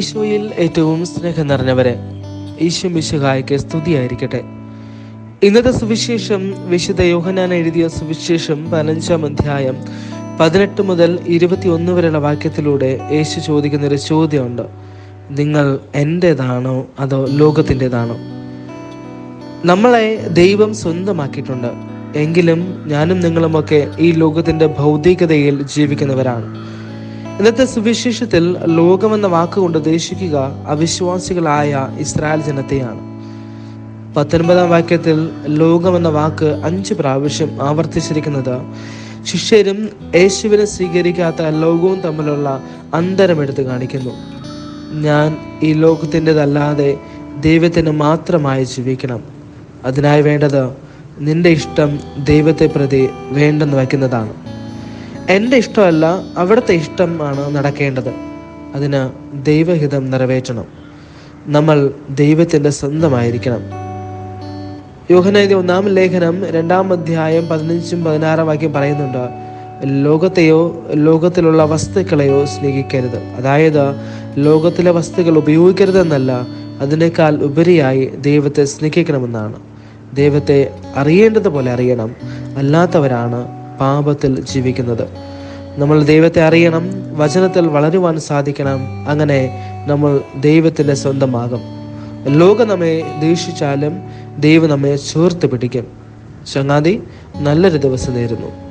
ഈശോയിൽ ഏറ്റവും സ്നേഹം നിറഞ്ഞവരെ ഈശോ മിശുഹായ്ക്ക് സ്തുതിയായിരിക്കട്ടെ. ഇന്നത്തെ സുവിശേഷം വിശുദ്ധ യോഹനാൻ എഴുതിയ സുവിശേഷം പതിനഞ്ചാം അധ്യായം പതിനെട്ട് മുതൽ ഇരുപത്തിയൊന്ന് വരെയുള്ള വാക്യത്തിലൂടെ യേശു ചോദിക്കുന്ന ഒരു ചോദ്യമുണ്ട്. നിങ്ങൾ എന്റേതാണോ അതോ ലോകത്തിന്റെതാണോ നമ്മളെ ദൈവം സ്വന്തമാക്കിയിട്ടുണ്ട്. എങ്കിലും ഞാനും നിങ്ങളുമൊക്കെ ഈ ലോകത്തിന്റെ ഭൗതികതയിൽ ജീവിക്കുന്നവരാണ്. ഇന്നത്തെ സുവിശേഷത്തിൽ ലോകമെന്ന വാക്കുകൊണ്ട് ഉദ്ദേശിക്കുക അവിശ്വാസികളായ ഇസ്രായേൽ ജനത്തെയാണ്. പത്തൊൻപതാം വാക്യത്തിൽ ലോകമെന്ന വാക്ക് അഞ്ച് പ്രാവശ്യം ആവർത്തിച്ചിരിക്കുന്നത്. ശിഷ്യരും യേശുവിനെ സ്വീകരിക്കാത്ത ലോകവും തമ്മിലുള്ള അന്തരം എടുത്തു കാണിക്കുന്നു. ഞാൻ ഈ ലോകത്തിന്റെതല്ലാതെ ദൈവത്തിന് മാത്രമായി ജീവിക്കണം. അതിനായി വേണ്ടത് നിന്റെ ഇഷ്ടം ദൈവത്തെ പ്രതി വേണ്ടെന്ന് വയ്ക്കുന്നതാണ്. എന്റെ ഇഷ്ടമല്ല അവിടുത്തെ ഇഷ്ടമാണ് നടക്കേണ്ടത്. അതിന് ദൈവഹിതം നിറവേറ്റണം. നമ്മൾ ദൈവത്തിന്റെ സ്വന്തമായിരിക്കണം. യോഹനൈതി ഒന്നാം ലേഖനം രണ്ടാം അധ്യായം പതിനഞ്ചും പതിനാറാം വാക്യം പറയുന്നുണ്ട് ലോകത്തെയോ ലോകത്തിലുള്ള വസ്തുക്കളെയോ സ്നേഹിക്കരുത്. അതായത് ലോകത്തിലെ വസ്തുക്കൾ ഉപയോഗിക്കരുതെന്നല്ല അതിനേക്കാൾ ഉപരിയായി ദൈവത്തെ സ്നേഹിക്കണമെന്നാണ്. ദൈവത്തെ അറിയേണ്ടതുപോലെ അറിയണം. അല്ലാത്തവരാണ് പാപത്തിൽ ജീവിക്കുന്നത്. നമ്മൾ ദൈവത്തെ അറിയണം വചനത്തിൽ വളരുവാൻ സാധിക്കണം അങ്ങനെ നമ്മൾ ദൈവത്തിന്റെ സ്വന്തമാകും. ലോകം നമ്മെ ദേഷിച്ചാലും ദൈവം നമ്മെ ചേർത്ത് പിടിക്കും. ചങ്ങാതി നല്ലൊരു ദിവസം നേരുന്നു.